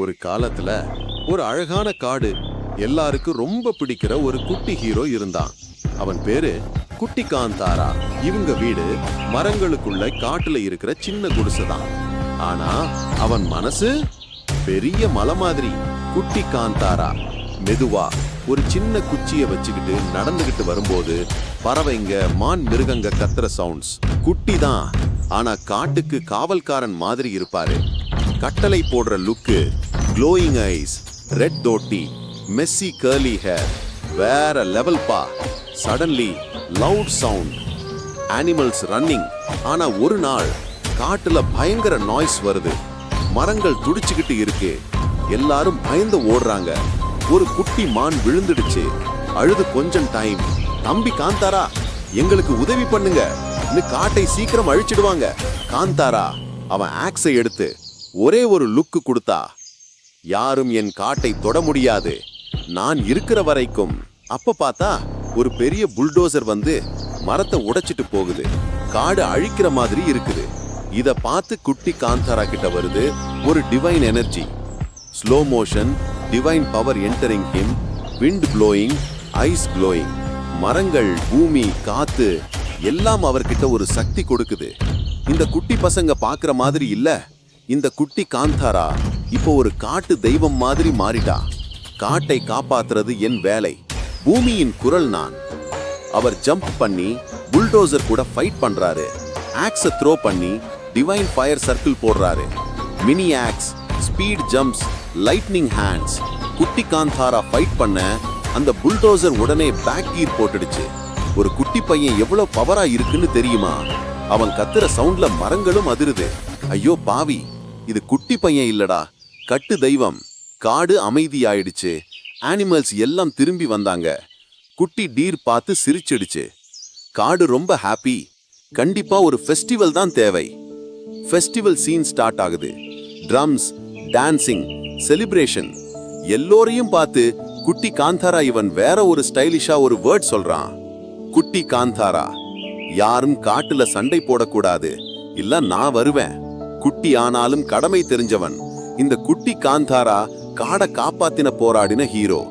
ஒரு காலத்துல ஒரு அழகான காடு எல்லாருக்கும் ரொம்ப பிடிக்கிற ஒரு குட்டி ஹீரோ இருந்தான். அவன் பேரு குட்டி காந்தாரா இவங்க வீடு மரங்களுக்குள்ள காட்டுல இருக்கிற சின்ன குடிசை தான் ஆனா அவன் மனசு பெரிய மலை மாதிரி. குட்டி காந்தாரா மெதுவா ஒரு சின்ன குச்சிய வச்சுக்கிட்டு நடந்துகிட்டு வரும்போது பறவைங்க மான் மிருகங்க கத்துற சவுண்ட்ஸ் குட்டி தான் ஆனா காட்டுக்கு காவல்காரன் மாதிரி இருப்பாரு. கட்டளை போடுற லுக்கு க்ளோயிங் ஐஸ் ரெட் தோட்டி மெஸ்ஸி கர்லி ஹேர் வேற லெவல் பா. Suddenly loud sound animals running ஆனா ஒரு நாள் காட்டுல பயங்கர நாய்ஸ் வருது. மரங்கள் துடிச்சுக்கிட்டு இருக்கு. எல்லாரும் பயந்து ஓடுறாங்க. ஒரு குட்டி மான் விழுந்துடுச்சு. அழுது கொஞ்சம் டைம் தம்பி காந்தாரா எங்களுக்கு உதவி பண்ணுங்க. காட்டை சீக்கிரம் அழிச்சிடுவாங்க. காந்தாரா அவன் ஆக்ஸை எடுத்து ஒரே ஒரு லுக்கு கொடுத்தா யாரும் என் காட்டை தொட முடியாது. நான் இருக்கிற வரைக்கும். அப்ப பார்த்தா ஒரு பெரிய புல்டோசர் வந்து மரத்தை உடைச்சிட்டு போகுது. காடு அழிக்கிற மாதிரி இருக்குது. இத பார்த்து குட்டி காந்தாரா கிட்ட வருது ஒரு divine energy slow motion divine power entering him wind blowing eyes blowing மரங்கள் பூமி காத்து எல்லாம் அவர்கிட்ட ஒரு சக்தி கொடுக்குது. இந்த குட்டி பசங்க பார்க்குற மாதிரி இல்லை. இந்த குட்டி காந்தாரா இப்போ ஒரு காட்டு தெய்வம் மாதிரி மாறிட்டா. காட்டை காப்பாத்துறது என் வேலை. பூமியின் குரல் நான். அவர் ஜம்ப் பண்ணி புல்டோசர் கூட ஃபைட் பண்றாரு. ஆக்ஸ த்ரோ பண்ணி டிவைன் ஃபயர் சர்க்கிள் போடுறாரு. Mini axe speed jumps lightning hands குட்டி காந்தாரா ஃபைட் பண்ண அந்த புல்டோசர் உடனே பேக் கீர் போட்டுடுச்சு. ஒரு குட்டி பையன் எவ்வளவு பவரா இருக்குன்னு தெரியுமா? அவன் கத்துற சவுண்ட்ல மரங்களும் அதிருது. ஐயோ பாவி. இது குட்டி பையன் இல்லடா. கட்டு தெய்வம். காடு அமைதியாயிடுச்சு. அனிமல்ஸ் எல்லாம் திரும்பி வந்தாங்க. குட்டி டீர் பார்த்து சிரிச்சிடுச்சு. காடு ரொம்ப ஹாப்பி கண்டிப்பா ஒரு ஃபெஸ்டிவல் தான் தேவை. ஃபெஸ்டிவல் சீன் ஸ்டார்ட் ஆகுது. ட்ரம்ஸ் டான்சிங் செலிப்ரேஷன் எல்லோரையும் பார்த்து குட்டி காந்தாரா இவன் வேற ஒரு ஸ்டைலிஷா ஒரு வேர்ட் சொல்றான். குட்டி காந்தாரா. யாரும் காட்டுல சண்டை போடக்கூடாது. இல்ல நான் வருவேன். குட்டி ஆனாலும் கடமை தெரிஞ்சவன். இந்த குட்டி காந்தாரா காடை காப்பாத்தின போராடின ஹீரோ.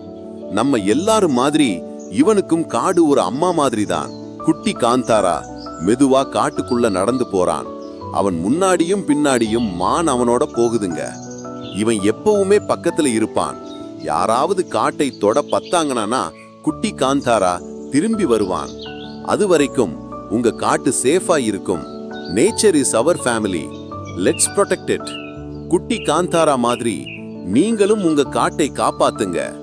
நம்ம எல்லாரும் மாதிரி இவனுக்கும் காடு ஒரு அம்மா மாதிரி தான் குட்டி காந்தாரா மெதுவா காட்டுக்குள்ள நடந்து போறான். அவன் முன்னாடியும் பின்னாடியும் மான் அவனோட போகுதுங்க. இவன் எப்பவுமே பக்கத்துல இருப்பான். யாராவது காட்டை தொட பத்தாங்கனா குட்டி காந்தாரா திரும்பி வருவான். அது வரைக்கும் உங்க காட்டு சேஃபா இருக்கும். Nature is our family. Let's protect it குட்டி காந்தாரா மாதிரி நீங்களும் உங்க காட்டை காப்பாத்துங்க.